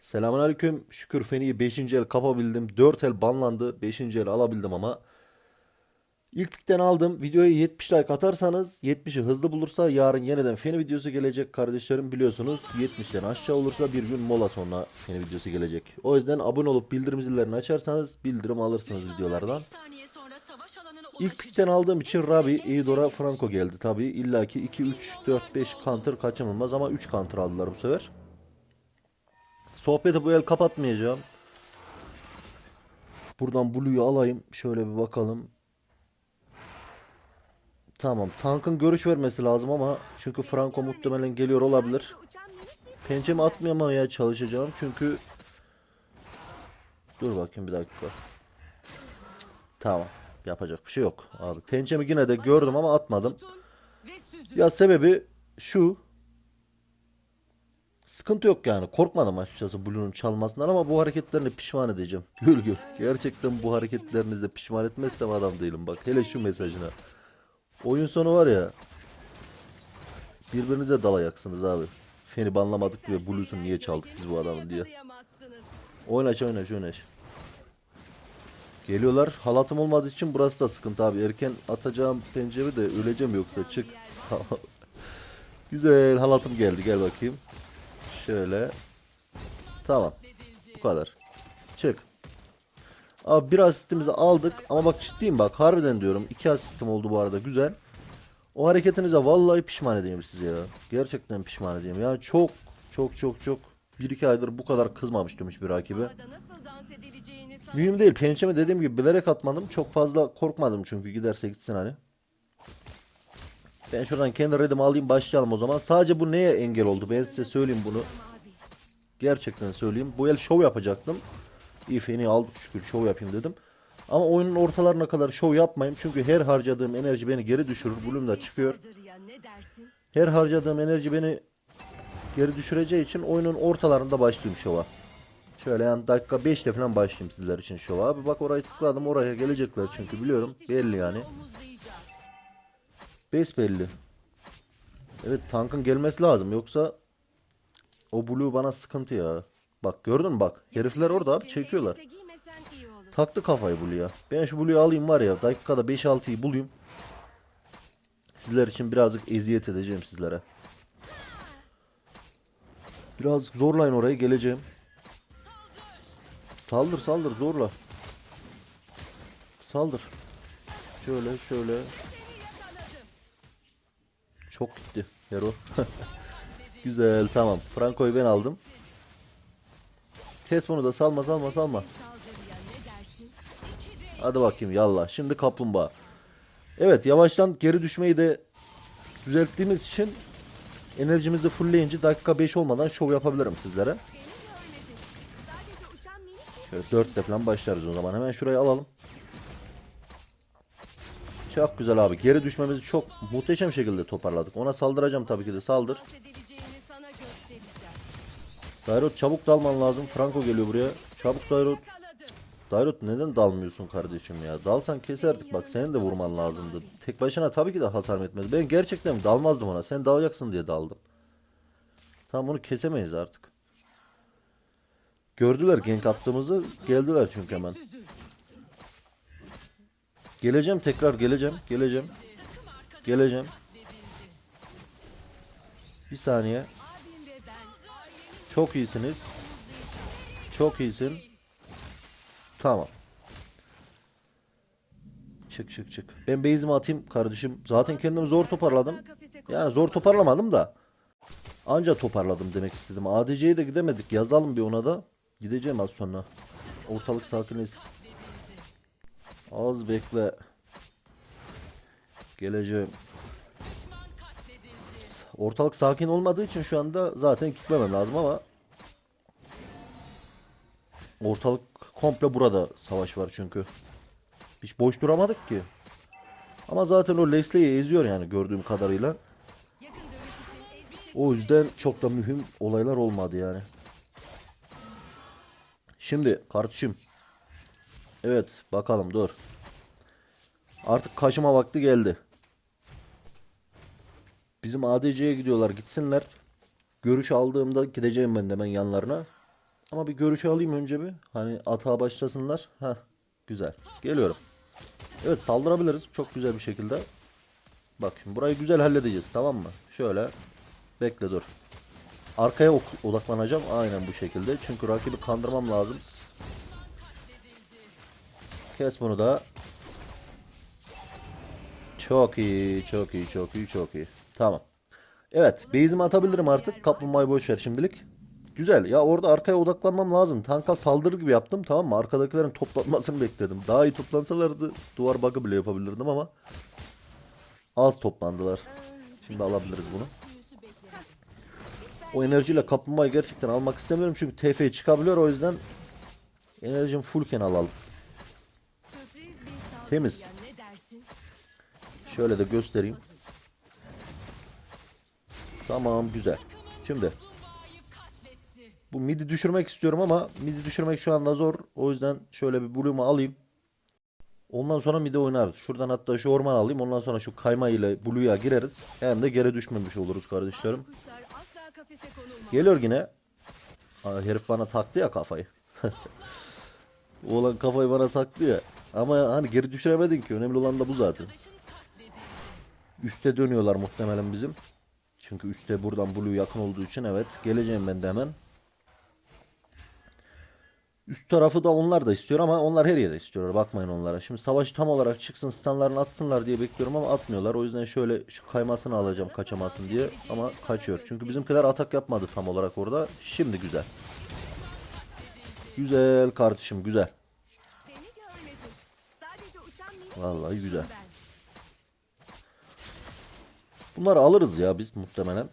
Selamünaleyküm. Şükür Feni'yi 5. el kapabildim. 4 el banlandı. 5. el alabildim ama. İlk pikten aldım. Videoya 70 like atarsanız 70'i hızlı bulursa yarın yeniden Feni videosu gelecek kardeşlerim biliyorsunuz. 70'ten aşağı olursa bir gün mola sonra Feni videosu gelecek. O yüzden abone olup bildirim zillerini açarsanız bildirim alırsınız videolardan. İlk pikten aldığım için Rabi, Eudora, Franco geldi tabi. İlla ki 2, 3, 4, 5 counter kaçınılmaz ama 3 counter aldılar bu sefer. Sohbeti bu el kapatmayacağım. Buradan Blue'yu alayım. Şöyle bir bakalım. Tamam. Tankın görüş vermesi lazım ama çünkü Franco muhtemelen geliyor olabilir. Pençemi atmamaya çalışacağım çünkü Dur bakayım bir dakika. Tamam. Yapacak bir şey yok abi. Pençemi yine de gördüm ama atmadım. Ya sebebi şu. Sıkıntı yok yani. Korkmadım açıkçası Blue'nun çalmasından ama bu hareketlerini pişman edeceğim. Gül gül. Gerçekten bu hareketlerinizi pişman etmezsem adam değilim bak. Hele şu mesajına. Oyun sonu var ya. Birbirinize dalayaksınız abi. Feni banlamadık ve Blues'u niye çaldık biz bu adamın diye. Oynaş oynaş oynaş. Geliyorlar. Halatım olmadığı için burası da sıkıntı abi. Erken atacağım pencere de öleceğim yoksa çık. Güzel halatım geldi gel bakayım. Şöyle. Tamam. Bu kadar. Çık. Abi bir asistimizi aldık ama bak ciddiyim bak harbiden diyorum. iki asistim oldu bu arada güzel. O hareketinize vallahi pişman edeyim sizi ya. Gerçekten pişman edeyim. Yani çok çok çok çok bir iki aydır bu kadar kızmamıştım hiçbir rakibe. Mühim değil. Pençemi dediğim gibi bilerek atmadım. Çok fazla korkmadım çünkü giderse gitsin hani. Ben şuradan kendi redimi alayım başlayalım o zaman. Sadece bu neye engel oldu? Ben size söyleyeyim bunu. Gerçekten söyleyeyim. Bu el şov yapacaktım. İyi feni aldık şükür şov yapayım dedim. Ama oyunun ortalarına kadar şov yapmayayım. Çünkü her harcadığım enerji beni geri düşürür. Bloom da çıkıyor. Her harcadığım enerji beni geri düşüreceği için oyunun ortalarında başlayayım şova. Şöyle yani dakika 5'te falan başlayayım sizler için şova. Bak orayı tıkladım oraya gelecekler çünkü biliyorum. Belli yani. Besbelli. Evet tankın gelmesi lazım yoksa o blue bana sıkıntı ya. Bak gördün mü bak herifler orada abi çekiyorlar. Taktı kafayı Blue'ya. Ben şu Blue'yu alayım var ya dakikada 5-6'yı bulayım. Sizler için birazcık eziyet edeceğim sizlere. Biraz zorlayın orayı geleceğim. Saldır saldır zorla. Saldır. Şöyle şöyle. Çok gitti Hero. Güzel tamam. Franco'yu ben aldım. Kes bunu da salma salma salma. Hadi bakayım yallah. Şimdi kaplumbağa. Evet yavaştan geri düşmeyi de düzelttiğimiz için enerjimizi fullleyince dakika 5 olmadan şov yapabilirim sizlere. Şöyle 4'te falan başlarız o zaman. Hemen şurayı alalım. Çok güzel abi. Geri düşmemizi çok muhteşem şekilde toparladık. Ona saldıracağım tabii ki de. Saldır. Dairot çabuk dalman lazım. Franco geliyor buraya. Çabuk Dairot. Dairot neden dalmıyorsun kardeşim ya? Dalsan keserdik bak senin de vurman lazımdı. Tek başına tabii ki de hasar etmedi. Ben gerçekten dalmazdım ona. Sen dalacaksın diye daldım. Tamam onu kesemeyiz artık. Gördüler gank attığımızı. Geldiler çünkü hemen. Geleceğim tekrar geleceğim. Geleceğim. Geleceğim. Bir saniye. Çok iyisiniz. Çok iyisin. Tamam. Çık çık çık. Ben base'imi atayım kardeşim. Zaten kendimi zor toparladım. Yani zor toparlamadım da. Anca toparladım demek istedim. ADC'ye de gidemedik. Yazalım bir ona da. Gideceğim az sonra. Ortalık sakinleşsin. Az bekle. Geleceğim. Ortalık sakin olmadığı için şu anda zaten gitmemem lazım ama ortalık komple burada savaş var çünkü. Hiç boş duramadık ki. Ama zaten o Leslie'yi eziyor yani gördüğüm kadarıyla. O yüzden çok da mühim olaylar olmadı yani. Şimdi kardeşim. Evet bakalım dur. Artık kaşıma vakti geldi. Bizim ADC'ye gidiyorlar gitsinler. Görüş aldığımda gideceğim ben de hemen yanlarına. Ama bir görüşü alayım önce bir. Hani atağa başlasınlar. Heh. Güzel. Geliyorum. Evet saldırabiliriz. Çok güzel bir şekilde. Bak şimdi burayı güzel halledeceğiz. Tamam mı? Şöyle. Bekle dur. Arkaya odaklanacağım. Aynen bu şekilde. Çünkü rakibi kandırmam lazım. Kes bunu da. Çok iyi, çok iyi, çok iyi, çok iyi. Tamam. Evet, base'imi atabilirim artık. Kaplumbağayı boş ver şimdilik. Güzel. Ya orada arkaya odaklanmam lazım. Tanka saldırı gibi yaptım tamam mı? Arkadakilerin toplanmasını bekledim. Daha iyi toplansalardı duvar bug'ı bile yapabilirdim ama az toplandılar. Şimdi alabiliriz bunu. O enerjiyle kaplumbağayı gerçekten almak istemiyorum çünkü TF çıkabiliyor o yüzden enerjim fullken alalım. Temiz. Şöyle de göstereyim. Tamam güzel. Şimdi bu midi düşürmek istiyorum ama midi düşürmek şu anda zor. O yüzden şöyle bir blue'umu alayım. Ondan sonra midi oynarız. Şuradan hatta şu orman alayım. Ondan sonra şu kayma ile blue'ya gireriz. Hem de geri düşmemiş oluruz kardeşlerim. Geliyor yine. Aa, herif bana taktı ya kafayı. Oğlan kafayı bana taktı ya. Ama hani geri düşüremedin ki. Önemli olan da bu zaten. Üste dönüyorlar muhtemelen bizim. Çünkü üste buradan Blue yakın olduğu için evet. Geleceğim ben de hemen. Üst tarafı da onlar da istiyor ama onlar her yerde istiyorlar. Bakmayın onlara. Şimdi savaş tam olarak çıksın standlarını atsınlar diye bekliyorum ama atmıyorlar. O yüzden şöyle şu kaymasını alacağım kaçamasın diye. Ama kaçıyor. Çünkü bizimkiler atak yapmadı tam olarak orada. Şimdi güzel. Güzel kardeşim güzel. Vallahi güzel. Bunları alırız ya biz muhtemelen.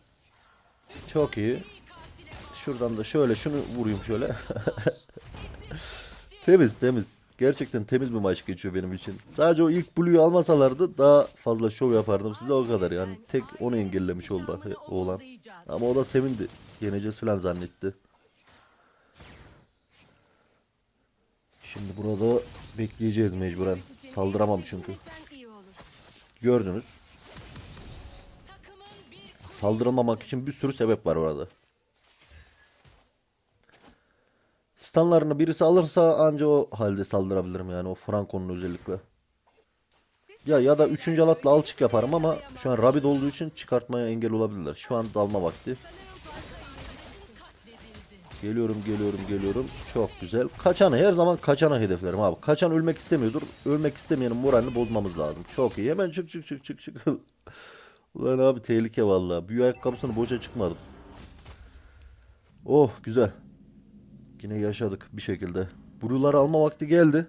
Çok iyi. Şuradan da şöyle şunu vurayım şöyle. temiz temiz. Gerçekten temiz bir maç geçiyor benim için. Sadece o ilk Blue'yu almasalardı daha fazla şov yapardım size o kadar yani. Tek onu engellemiş oldu oğlan. Ama o da sevindi. Yeneceğiz falan zannetti. Şimdi burada bekleyeceğiz mecburen. Saldıramam çünkü. Gördünüz. Saldırılmamak için bir sürü sebep var orada. Stanlarını birisi alırsa anca o halde saldırabilirim yani o Franco'nun özellikle. Ya ya da üçüncü alatla alçık yaparım ama şu an Rabid olduğu için çıkartmaya engel olabilirler. Şu an dalma vakti. Geliyorum geliyorum geliyorum. Çok güzel. Kaçanı her zaman kaçana hedeflerim abi. Kaçan ölmek istemiyordur. Ölmek istemeyenin moralini bozmamız lazım. Çok iyi. Hemen çık çık çık çık çık. Ulan abi tehlike vallahi. Büyü ayakkabısını boşa çıkmadım. Oh güzel. Yine yaşadık bir şekilde. Blue'ları alma vakti geldi.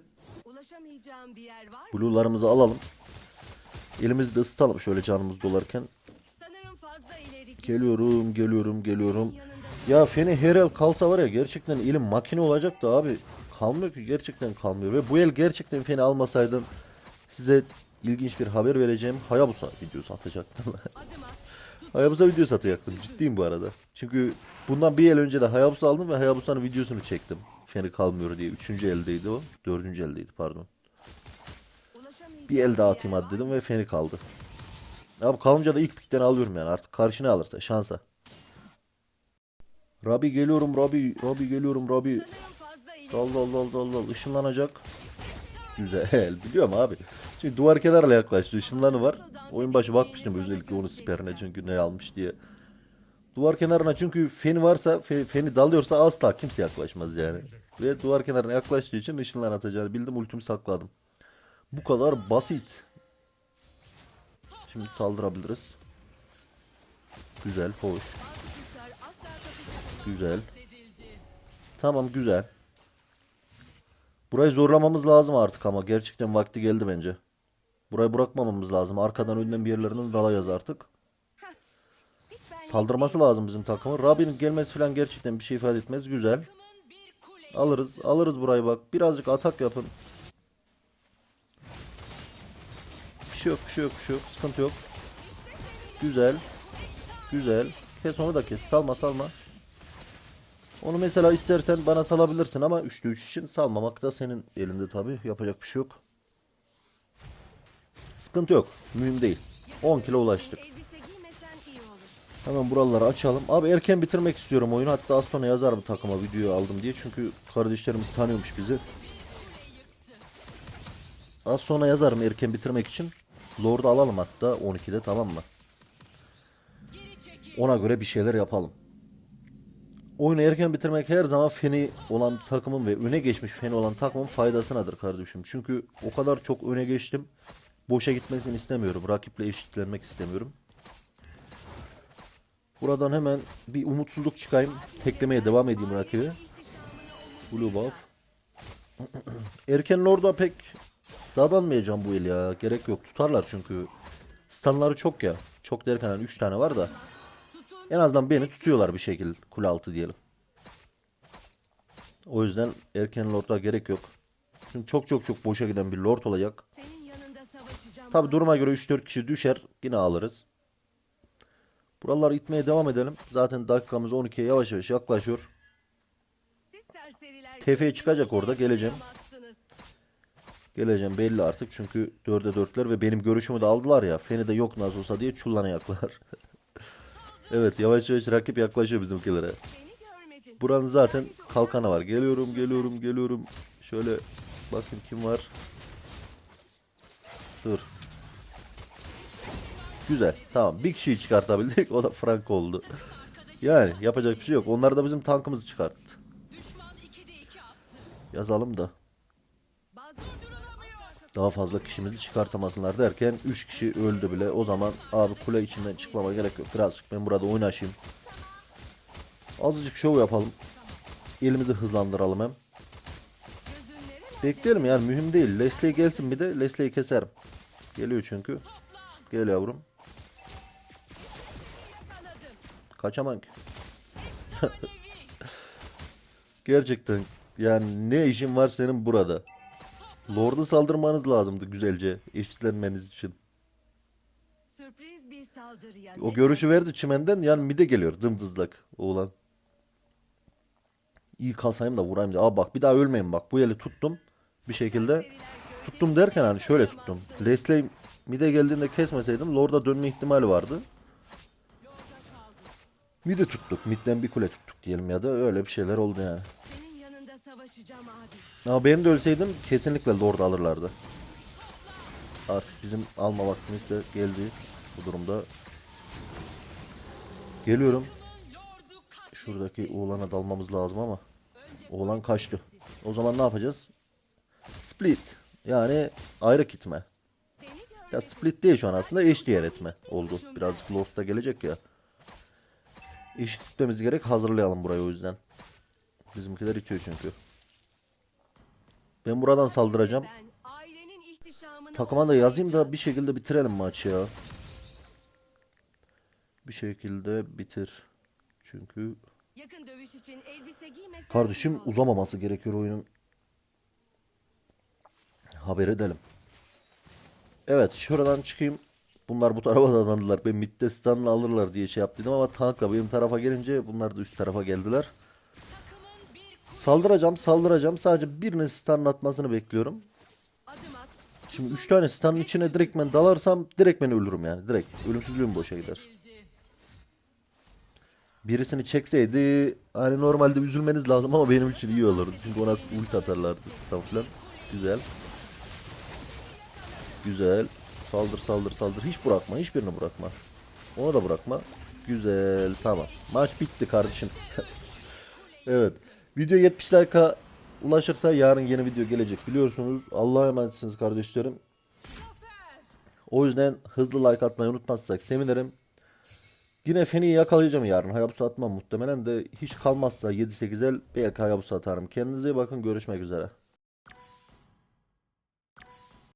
Blue'larımızı alalım. Elimizi de ısıtalım şöyle canımız dolarken. Geliyorum, geliyorum, geliyorum. Ya Feni her el kalsa var ya gerçekten elim makine olacaktı abi. Kalmıyor ki gerçekten kalmıyor. Ve bu el gerçekten Feni almasaydım size ilginç bir haber vereceğim. Hayabusa videosu atacaktım. Hayabusa videosu atacaktım. Ciddiyim bu arada. Çünkü bundan bir el önce de Hayabusa aldım ve Hayabusa'nın videosunu çektim. Feni kalmıyor diye. Üçüncü eldeydi o. Dördüncü eldeydi pardon. Bir el daha atayım hadi dedim ve Feni kaldı. Abi kalınca da ilk pikten alıyorum yani artık karşına alırsa şansa. Rabi geliyorum Rabi. Rabi geliyorum ileri Dal dal dal dal dal ışınlanacak. Güzel biliyorum abi. Çünkü duvar kenarla yaklaştı ışınlanı var. Oyun başı bakmıştım özellikle onun siperine çünkü ne almış diye. Duvar kenarına çünkü feni varsa fe- feni dalıyorsa asla kimse yaklaşmaz yani. Ve duvar kenarına yaklaştığı için ışınlan atacağını bildim ultimi sakladım. Bu kadar basit. Şimdi saldırabiliriz. Güzel, hoş. Güzel. Tamam güzel. Burayı zorlamamız lazım artık ama gerçekten vakti geldi bence. Burayı bırakmamamız lazım. Arkadan önden bir yerlerinden dalayız artık. Saldırması lazım bizim takımın. Rabbi'nin gelmesi falan gerçekten bir şey ifade etmez. Güzel. Alırız. Alırız burayı bak. Birazcık atak yapın. Bir şey yok, bir şey yok, bir şey yok. Sıkıntı yok. Güzel. Güzel. Kes onu da kes. Salma salma. Onu mesela istersen bana salabilirsin ama 3'te 3 için salmamak da senin elinde tabi. Yapacak bir şey yok. Sıkıntı yok. Mühim değil. 10 kilo ulaştık. Hemen buraları açalım. Abi erken bitirmek istiyorum oyunu. Hatta az sonra yazarım takıma videoyu aldım diye. Çünkü kardeşlerimiz tanıyormuş bizi. Az sonra yazarım erken bitirmek için. Lord'u alalım hatta 12'de tamam mı? Ona göre bir şeyler yapalım. Oyunu erken bitirmek her zaman feni olan takımın ve öne geçmiş feni olan takımın faydasınadır kardeşim. Çünkü o kadar çok öne geçtim. Boşa gitmesini istemiyorum. Rakiple eşitlenmek istemiyorum. Buradan hemen bir umutsuzluk çıkayım. Teklemeye devam edeyim rakibi. Blue buff. Erken Lord'a pek dadanmayacağım bu el ya. Gerek yok. Tutarlar çünkü. Stunları çok ya. Çok derken hani 3 tane var da. En azından beni tutuyorlar bir şekilde. Kule altı diyelim. O yüzden erken Lord'a gerek yok. Çünkü çok çok çok boşa giden bir Lord olacak. Tabi duruma göre 3-4 kişi düşer. Yine alırız. Buraları itmeye devam edelim. Zaten dakikamız 12'ye yavaş yavaş yaklaşıyor. TF'ye çıkacak orada, geleceğim. Geleceğim belli artık çünkü 4'e 4'ler ve benim görüşümü de aldılar ya. Feni de yok nasıl olsa diye çullanacaklar. evet yavaş yavaş rakip yaklaşıyor bizimkilere. Buranın zaten kalkanı var. Geliyorum geliyorum geliyorum. Şöyle bakın kim var. Dur. Güzel. Tamam. Bir kişiyi çıkartabildik. O da Frank oldu. Yani yapacak bir şey yok. Onlar da bizim tankımızı çıkarttı. Yazalım da. Daha fazla kişimizi çıkartamasınlar derken 3 kişi öldü bile. O zaman abi kule içinden çıkmama gerek yok. Birazcık ben burada oynaşayım. Azıcık şov yapalım. Elimizi hızlandıralım hem. Bekleyelim yani mühim değil. Leslie gelsin bir de Leslie'yi keserim. Geliyor çünkü. Gel yavrum. Kaçaman ki. Gerçekten yani ne işin var senin burada? Lord'a saldırmanız lazımdı güzelce eşitlenmeniz için. Sürpriz bir saldırıya. O görüşü verdi çimenden yani mide geliyor dımdızlak oğlan. İyi kasayım da vurayım da. Aa bak bir daha ölmeyin bak. Bu eli tuttum bir şekilde. Tuttum derken hani şöyle tuttum. Leslie mide geldiğinde kesmeseydim Lord'a dönme ihtimali vardı. Mide tuttuk. Midden bir kule tuttuk diyelim ya da öyle bir şeyler oldu yani. Senin yanında savaşacağım. Ama ben de ölseydim kesinlikle Lord alırlardı. Artık bizim alma vaktimiz de geldi bu durumda. Geliyorum. Şuradaki oğlana dalmamız lazım ama oğlan kaçtı. O zaman ne yapacağız? Split. Yani ayrı gitme. Ya split değil şu an aslında eş diğer etme oldu. Birazcık Lord da gelecek ya. Eşit gitmemiz gerek hazırlayalım burayı o yüzden. Bizimkiler itiyor çünkü. Ben buradan saldıracağım. Takıma da yazayım da bir şekilde bitirelim maçı ya. Bir şekilde bitir. Çünkü Yakın dövüş için elbise giymesen kardeşim uzamaması gerekiyor oyunun. Haber edelim. Evet şuradan çıkayım. Bunlar bu tarafa dadandılar. Ben midde alırlar diye şey yaptım ama tankla benim tarafa gelince bunlar da üst tarafa geldiler. Saldıracağım saldıracağım. Sadece birinin stun'la atmasını bekliyorum. Şimdi 3 tane stun'ın içine direkt ben dalarsam direkt ben ölürüm yani. Direkt. Ölümsüzlüğüm boşa gider. Birisini çekseydi hani normalde üzülmeniz lazım ama benim için iyi olurdu. Çünkü ona ulti atarlardı stun falan. Güzel. Güzel. Saldır saldır saldır. Hiç bırakma. Hiçbirini bırakma. Onu da bırakma. Güzel. Tamam. Maç bitti kardeşim. evet. Video 70 like'a ulaşırsa yarın yeni video gelecek biliyorsunuz. Allah'a emanetsiniz kardeşlerim. O yüzden hızlı like atmayı unutmazsak sevinirim. Yine Feni'yi yakalayacağım yarın. Hayabusa atmam muhtemelen de hiç kalmazsa 7-8 el belki Hayabusa atarım. Kendinize iyi bakın. Görüşmek üzere.